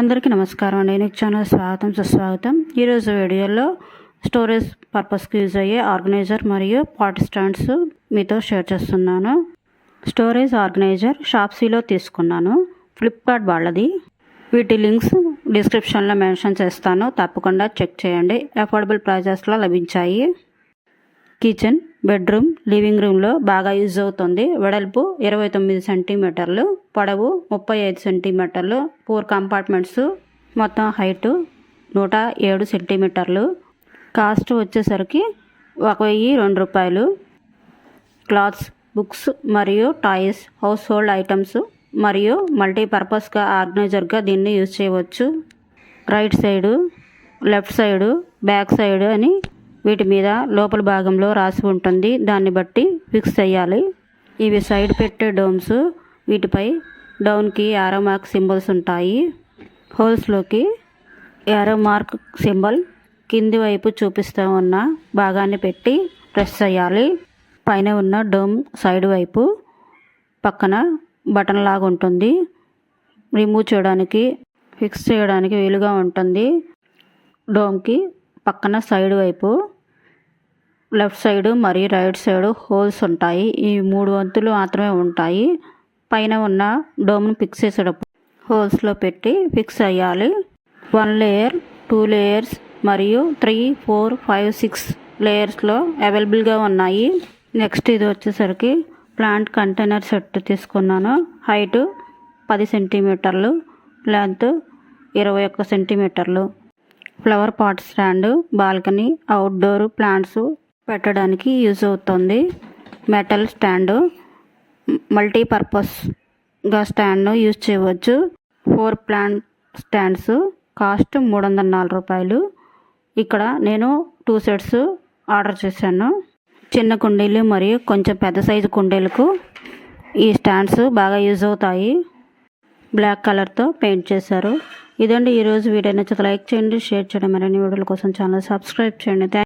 అందరికీ నమస్కారం అండి. నేను ఛానల్ స్వాగతం సుస్వాగతం. ఈరోజు వీడియోలో స్టోరేజ్ పర్పస్కి యూజ్ అయ్యే ఆర్గనైజర్ మరియు పాట్ స్టాండ్స్ మీతో షేర్ చేస్తున్నాను. స్టోరేజ్ ఆర్గనైజర్ షాప్సీలో తీసుకున్నాను. ఫ్లిప్కార్ట్ వాళ్ళది. వీటి లింక్స్ డిస్క్రిప్షన్లో మెన్షన్ చేస్తాను. తప్పకుండా చెక్ చేయండి. అఫోర్డబుల్ ప్రైజెస్లో లభించాయి. కిచెన్ బెడ్రూమ్ లివింగ్ రూమ్లో బాగా యూజ్ అవుతుంది. వెడల్పు ఇరవై తొమ్మిది సెంటీమీటర్లు పొడవు ముప్పై ఐదు సెంటీమీటర్లు ఫోర్ కంపార్ట్మెంట్స్ మొత్తం హైటు నూట ఏడు సెంటీమీటర్లు. కాస్ట్ వచ్చేసరికి ఒక వెయ్యి రెండు రూపాయలు. క్లాత్స్ బుక్స్ మరియు టాయ్స్ హౌస్ హోల్డ్ ఐటమ్స్ మరియు మల్టీపర్పస్గా ఆర్గనైజర్గా దీన్ని యూజ్ చేయవచ్చు. Right side left side back side అని వీటి మీద లోపల భాగంలో రాసి ఉంటుంది. దాన్ని బట్టి ఫిక్స్ చేయాలి. ఇవి సైడ్ పెట్టే డోమ్స్ వీటిపై డౌన్కి యారో మార్క్ సింబల్స్ ఉంటాయి. హోల్స్లోకి యారో మార్క్ సింబల్ కింది వైపు చూపిస్తూ ఉన్న భాగాన్ని పెట్టి ప్రెస్ చేయాలి. పైన ఉన్న డోమ్ సైడ్ వైపు పక్కన బటన్ లాగా ఉంటుంది. రిమూవ్ చేయడానికి ఫిక్స్ చేయడానికి వీలుగా ఉంటుంది. డోమ్కి పక్కన సైడ్ వైపు లెఫ్ట్ సైడ్ మరియు రైట్ సైడ్ హోల్స్ ఉంటాయి. ఈ మూడు వంతులు మాత్రమే ఉంటాయి. పైన ఉన్న డోమ్ను ఫిక్స్ చేసేటప్పుడు హోల్స్లో పెట్టి ఫిక్స్ అయ్యాలి. వన్ లేయర్ టూ లేయర్స్ మరియు త్రీ ఫోర్ ఫైవ్ సిక్స్ లేయర్స్లో అవైలబుల్గా ఉన్నాయి. నెక్స్ట్ ఇది వచ్చేసరికి ప్లాంట్ కంటైనర్ సెట్ తీసుకున్నాను. హైటు పది సెంటీమీటర్లు లెంత్ ఇరవై ఒక్క సెంటీమీటర్లు. Flower pot stand balcony outdoor plants పెట్టడానికి యూజ్ అవుతుంది. Metal stand. మల్టీపర్పస్గా స్టాండ్ను యూజ్ చేయవచ్చు. Four plant stands. కాస్ట్ మూడు వందల నాలుగు రూపాయలు. ఇక్కడ నేను టూ సెట్స్ ఆర్డర్ చేశాను. చిన్న కుండీలు మరియు కొంచెం పెద్ద సైజు కుండీలకు ఈ స్టాండ్స్ బాగా యూజ్ అవుతాయి. బ్లాక్ కలర్తో పెయింట్ చేశారు. ఇదండి ఈరోజు వీడియో. నచ్చితే లైక్ చేయండి షేర్ చేయండి. మరిన్ని వీడియోల కోసం ఛానల్ సబ్స్క్రైబ్ చేయండి.